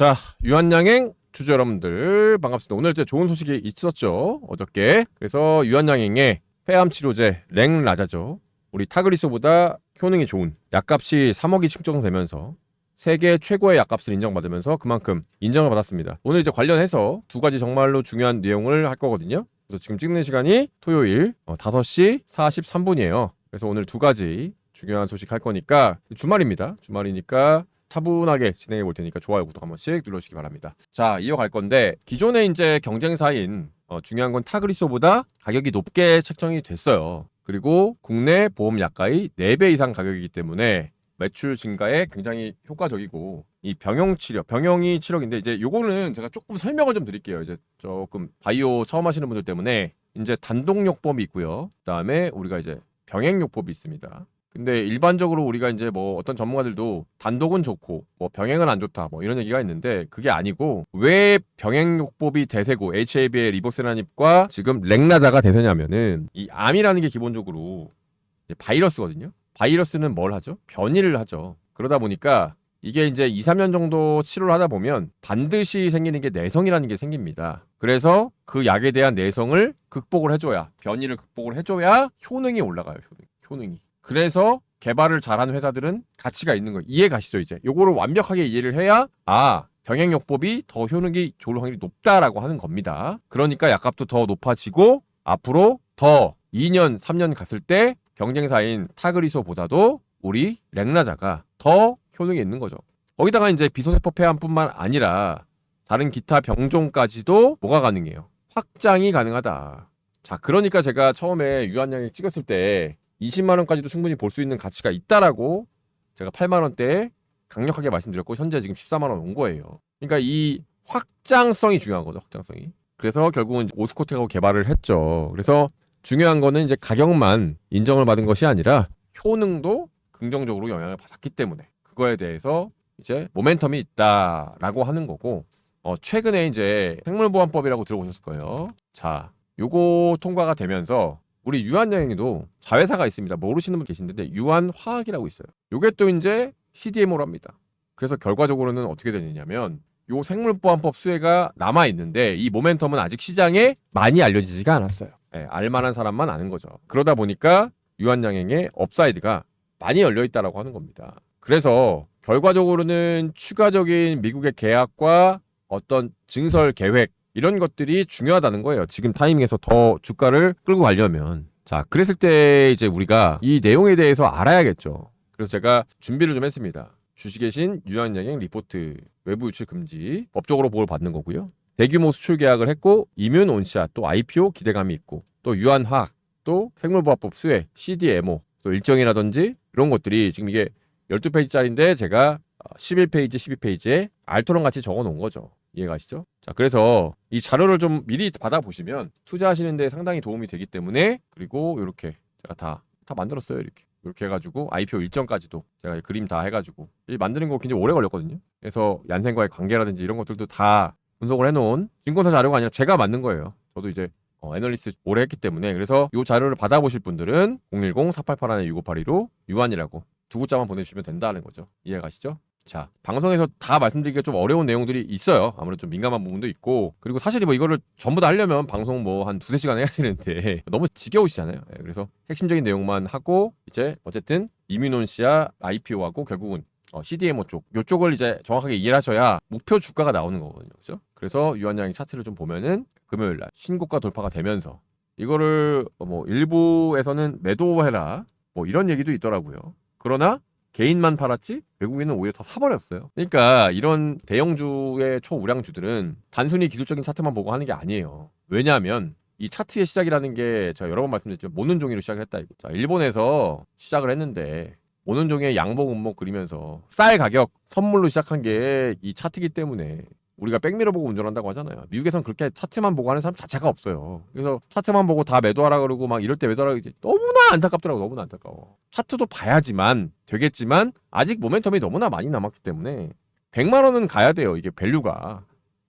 자, 유한양행 주주 여러분들 반갑습니다. 오늘 이제 좋은 소식이 있었죠. 어저께. 그래서 유한양행의 폐암 치료제 랭라자죠. 우리 타그리소보다 효능이 좋은 약값이 3억이 측정되면서 세계 최고의 약값을 인정받으면서 그만큼 인정을 받았습니다. 오늘 이제 관련해서 두 가지 정말로 중요한 내용을 할 거거든요. 그래서 지금 찍는 시간이 토요일 어, 5시 43분이에요. 그래서 오늘 두 가지 중요한 소식 할 거니까 주말입니다. 주말이니까 차분하게 진행해 볼 테니까 좋아요, 구독 한 번씩 눌러주시기 바랍니다. 자, 이어갈 건데 기존에 이제 경쟁사인 어, 중요한 건 타그리소보다 가격이 높게 책정이 됐어요. 그리고 국내 보험 약가의 4배 이상 가격이기 때문에 매출 증가에 굉장히 효과적이고 이 병용 치료, 병용이 7억인데 이제 요거는 제가 조금 설명을 좀 드릴게요. 이제 조금 바이오 처음 하시는 분들 때문에 이제 단독 요법이 있고요. 그다음에 우리가 이제 병행 요법이 있습니다. 근데 일반적으로 우리가 이제 뭐 어떤 전문가들도 단독은 좋고 뭐 병행은 안 좋다 뭐 이런 얘기가 있는데 그게 아니고 왜 병행요법이 대세고 HAB의 리보세라닙과 지금 렉나자가 대세냐면은 이 암이라는 게 기본적으로 바이러스거든요. 바이러스는 뭘 하죠? 변이를 하죠. 그러다 보니까 이게 이제 2, 3년 정도 치료를 하다 보면 반드시 생기는 게 내성이라는 게 생깁니다. 그래서 그 약에 대한 내성을 극복을 해줘야 변이를 극복을 해줘야 효능이 올라가요. 효능, 효능이. 그래서 개발을 잘한 회사들은 가치가 있는 거예요. 이해 가시죠 이제? 요거를 완벽하게 이해를 해야 아 병행요법이 더 효능이 좋을 확률이 높다라고 하는 겁니다. 그러니까 약값도 더 높아지고 앞으로 더 2년, 3년 갔을 때 경쟁사인 타그리소보다도 우리 렉나자가 더 효능이 있는 거죠. 거기다가 이제 비소세포 폐암뿐만 아니라 다른 기타 병종까지도 뭐가 가능해요? 확장이 가능하다. 자, 그러니까 제가 처음에 유한양을 찍었을 때 20만 원까지도 충분히 볼 수 있는 가치가 있다라고 제가 8만 원대에 강력하게 말씀드렸고 현재 지금 14만 원 온 거예요. 그러니까 이 확장성이 중요한 거죠. 확장성이. 그래서 결국은 오스코텍하고 개발을 했죠. 그래서 중요한 거는 이제 가격만 인정을 받은 것이 아니라 효능도 긍정적으로 영향을 받았기 때문에 그거에 대해서 이제 모멘텀이 있다라고 하는 거고 어, 최근에 이제 생물보안법이라고 들어보셨을 거예요. 자, 요거 통과가 되면서 우리 유한여행에도 자회사가 있습니다. 모르시는 분 계신데 유한화학이라고 있어요. 요게 또 이제 CDMO로 합니다. 그래서 결과적으로는 어떻게 되느냐면 요 생물보안법 수혜가 남아 있는데 이 모멘텀은 아직 시장에 많이 알려지지가 않았어요. 예, 알만한 사람만 아는 거죠. 그러다 보니까 유한양행의 업사이드가 많이 열려 있다라고 하는 겁니다. 그래서 결과적으로는 추가적인 미국의 계약과 어떤 증설 계획 이런 것들이 중요하다는 거예요. 지금 타이밍에서 더 주가를 끌고 가려면. 자, 그랬을 때 이제 우리가 이 내용에 대해서 알아야겠죠. 그래서 제가 준비를 좀 했습니다. 주식의 신 유한양행 리포트 외부 유출 금지 법적으로 보호를 받는 거고요. 대규모 수출 계약을 했고 이뮨 온시아 또 IPO 기대감이 있고 또 유한화학 또 생물보호법 수혜 CDMO 또 일정이라든지 이런 것들이 지금 이게 12페이지짜리인데 제가 11페이지 12페이지에 알토론 같이 적어 놓은 거죠. 이해가시죠? 자, 그래서 이 자료를 좀 미리 받아보시면 투자하시는데 상당히 도움이 되기 때문에 그리고 이렇게 제가 다, 다 만들었어요. 이렇게. 이렇게 해가지고 IPO 일정까지도 제가 그림 다 해가지고 이 만드는 거 굉장히 오래 걸렸거든요. 그래서 얀센과의 관계라든지 이런 것들도 다 분석을 해놓은 증권사 자료가 아니라 제가 만든 거예요. 저도 이제 어, 애널리스트 오래 했기 때문에 그래서 이 자료를 받아보실 분들은 010-4881-6582로 유한이라고 두 글자만 보내주시면 된다는 거죠. 이해가시죠? 자, 방송에서 다 말씀드리기가 좀 어려운 내용들이 있어요. 아무래도 좀 민감한 부분도 있고, 그리고 사실 뭐 이거를 전부 다 하려면 방송 뭐 한 두세 시간 해야 되는데 너무 지겨우시잖아요. 예, 그래서 핵심적인 내용만 하고, 이제 어쨌든 이뮤논시아 IPO하고 결국은 어, CDMO 쪽, 요쪽을 이제 정확하게 이해를 하셔야 목표 주가가 나오는 거거든요. 그죠? 그래서 유한양의 차트를 좀 보면은 금요일 날 신고가 돌파가 되면서 이거를 뭐 일부에서는 매도해라 뭐 이런 얘기도 있더라고요. 그러나 개인만 팔았지 외국인은 오히려 더 사버렸어요. 그러니까 이런 대형주의 초우량주들은 단순히 기술적인 차트만 보고 하는 게 아니에요. 왜냐하면 이 차트의 시작이라는 게 제가 여러 번 말씀드렸죠. 모는 종이로 시작을 했다. 자, 일본에서 시작을 했는데 모는 종이에 양복 음목 그리면서 쌀 가격 선물로 시작한 게 이 차트기 때문에 우리가 백미러 보고 운전한다고 하잖아요. 미국에선 그렇게 차트만 보고 하는 사람 자체가 없어요. 그래서 차트만 보고 다 매도하라 그러고 막 이럴 때 매도하라 이제 너무나 안타깝더라고. 너무나 안타까워. 차트도 봐야지만 되겠지만 아직 모멘텀이 너무나 많이 남았기 때문에 100만 원은 가야 돼요. 이게 밸류가.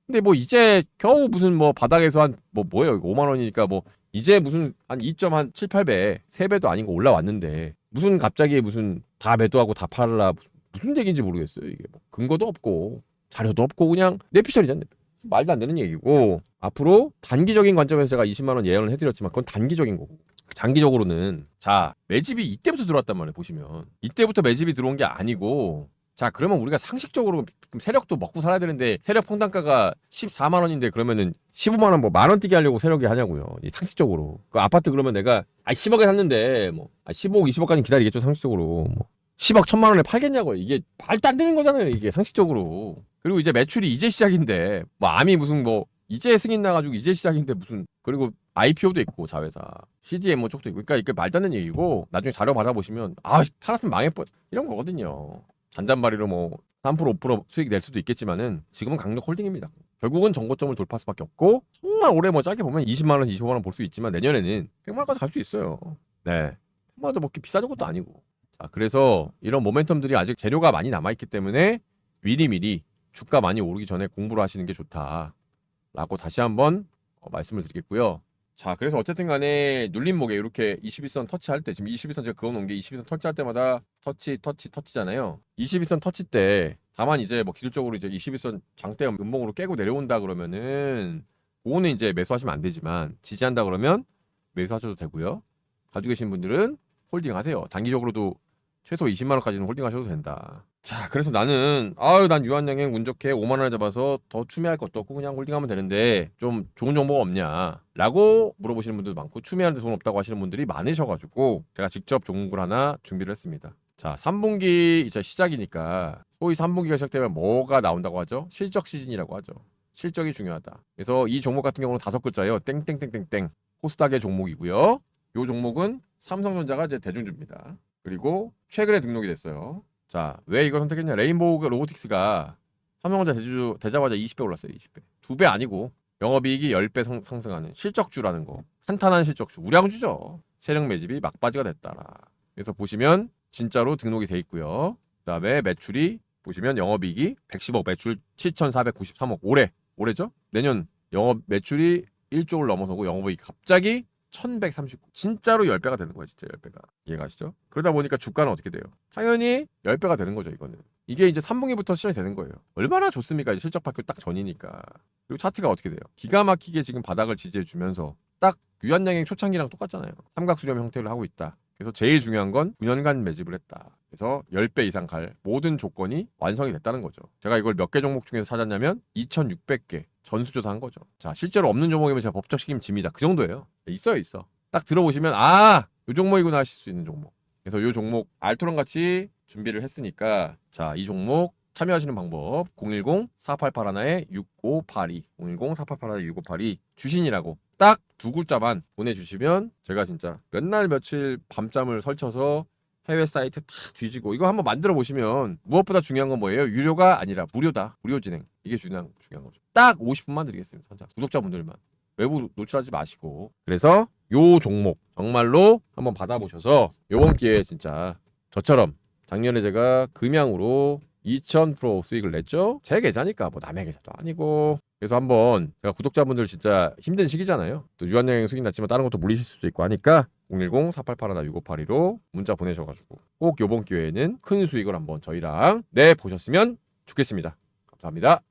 근데 뭐 이제 겨우 무슨 뭐 바닥에서 한 뭐 뭐예요? 이거 5만 원이니까 뭐 이제 무슨 한 2.7, 8배, 3배도 아닌 거 올라왔는데 무슨 갑자기 무슨 다 매도하고 다 팔라 무슨 얘기인지 모르겠어요. 이게 뭐 근거도 없고 자료도 없고 그냥 내피셜이잖아요. 말도 안 되는 얘기고. 앞으로 단기적인 관점에서 제가 20만 원 예언을 해드렸지만 그건 단기적인 거고. 장기적으로는. 자 매집이 이때부터 들어왔단 말이에요 보시면. 이때부터 매집이 들어온 게 아니고. 자 그러면 우리가 상식적으로 세력도 먹고 살아야 되는데 세력 평단가가 14만 원인데 그러면은 15만 원 뭐 만 원 뛰게 하려고 세력이 하냐고요 이 상식적으로. 그 아파트 그러면 내가 아 10억에 샀는데 뭐 아, 15억 20억까지 기다리겠죠 상식적으로. 뭐 10억 천만 원에 팔겠냐고요. 이게 말도 안 되는 거잖아요 이게 상식적으로 그리고 이제 매출이 이제 시작인데 뭐 암이 무슨 뭐 이제 승인 나가지고 이제 시작인데 무슨 그리고 IPO도 있고 자회사. CDMO 쪽도 있고. 그러니까 이게 말도 안 되는 얘기고 나중에 자료 받아보시면 아 팔았으면 망해뻔 이런 거거든요. 잔잔바리로 뭐 3% 5% 수익 낼 수도 있겠지만은 지금은 강력 홀딩입니다. 결국은 정고점을 돌파할 수밖에 없고 정말 올해 뭐 짧게 보면 20만 원 25만 원 볼 수 있지만 내년에는 100만 원까지 갈 수 있어요. 네. 100만 원도 먹기 비싼 것도 아니고. 자 그래서 이런 모멘텀들이 아직 재료가 많이 남아있기 때문에 미리미리 주가 많이 오르기 전에 공부를 하시는 게 좋다라고 다시 한번 어, 말씀을 드리겠고요. 자, 그래서 어쨌든 간에 눌림목에 이렇게 21선 터치할 때 지금 21선 제가 그어놓은 게 21선 터치할 때마다 터치, 터치, 터치잖아요. 21선 터치 때 다만 이제 뭐 기술적으로 이제 21선 장대 음봉으로 깨고 내려온다 그러면은 그거는 이제 매수하시면 안 되지만 지지한다 그러면 매수하셔도 되고요. 가지고 계신 분들은 홀딩 하세요. 단기적으로도 최소 20만 원까지는 홀딩 하셔도 된다. 자, 그래서 나는 아유 난 유한양행 운 좋게 5만 원을 잡아서 더 추매할 것도 없고 그냥 홀딩하면 되는데 좀 좋은 정보가 없냐?라고 물어보시는 분들도 많고 추매하는데 돈 없다고 하시는 분들이 많으셔가지고 제가 직접 종목을 하나 준비를 했습니다. 자, 3분기 이제 시작이니까 소위 3분기가 시작되면 뭐가 나온다고 하죠? 실적 시즌이라고 하죠. 실적이 중요하다. 그래서 이 종목 같은 경우는 다섯 글자예요. 땡땡땡땡땡 코스닥의 종목이고요. 요 종목은 삼성전자가 이제 대중주입니다. 그리고 최근에 등록이 됐어요. 자, 왜 이거 선택했냐? 레인보우 로보틱스가 삼성전자 대주 되자마자 20배 올랐어요. 20배. 두 배 아니고 영업이익이 10배 상, 상승하는 실적주라는 거. 탄탄한 실적주. 우량주죠. 세력 매집이 막바지가 됐다라. 그래서 보시면 진짜로 등록이 돼 있고요. 그다음에 매출이 보시면 영업이익이 110억, 매출 7,493억. 올해 올해죠? 내년 영업 매출이 1조를 넘어서고 영업이익 갑자기 1139. 진짜로 10배가 되는 거예요, 진짜 10배가. 이해가시죠? 그러다 보니까 주가는 어떻게 돼요? 당연히 10배가 되는 거죠, 이거는. 이게 이제 3분기부터 시작이 되는 거예요. 얼마나 좋습니까? 실적 발표 딱 전이니까. 그리고 차트가 어떻게 돼요? 기가 막히게 지금 바닥을 지지해 주면서 딱 유한양행 초창기랑 똑같잖아요. 삼각수렴 형태를 하고 있다. 그래서 제일 중요한 건 9년간 매집을 했다. 그래서 10배 이상 갈 모든 조건이 완성이 됐다는 거죠. 제가 이걸 몇 개 종목 중에서 찾았냐면 2,600개 전수조사한 거죠. 자, 실제로 없는 종목이면 제가 법적 책임 집니다. 그 정도예요. 있어요, 있어. 딱 들어보시면 아, 요 종목이구나 하실 수 있는 종목. 그래서 요 종목 알토랑 같이 준비를 했으니까 자, 이 종목 참여하시는 방법 010-4881에 6582 010-4881에 6582 주신이라고 딱 두 글자만 보내주시면 제가 진짜 몇 날 며칠 밤잠을 설쳐서 해외 사이트 다 뒤지고 이거 한번 만들어 보시면 무엇보다 중요한 건 뭐예요? 유료가 아니라 무료다. 무료 진행. 이게 중요한 중요한 거죠. 딱 50분만 드리겠습니다. 선자. 구독자분들만. 외부 노출하지 마시고. 그래서 요 종목 정말로 한번 받아보셔서 요번 기회에 진짜 저처럼 작년에 제가 금양으로 2000% 수익을 냈죠. 제 계좌니까 뭐 남의 계좌도 아니고. 그래서 한번 제가 구독자분들 진짜 힘든 시기잖아요. 또 유한여행 수익 났지만 다른 것도 물리실 수도 있고 하니까 010-4881-6582로 문자 보내셔가지고 꼭 요번 기회에는 큰 수익을 한번 저희랑 내 보셨으면 좋겠습니다. 감사합니다.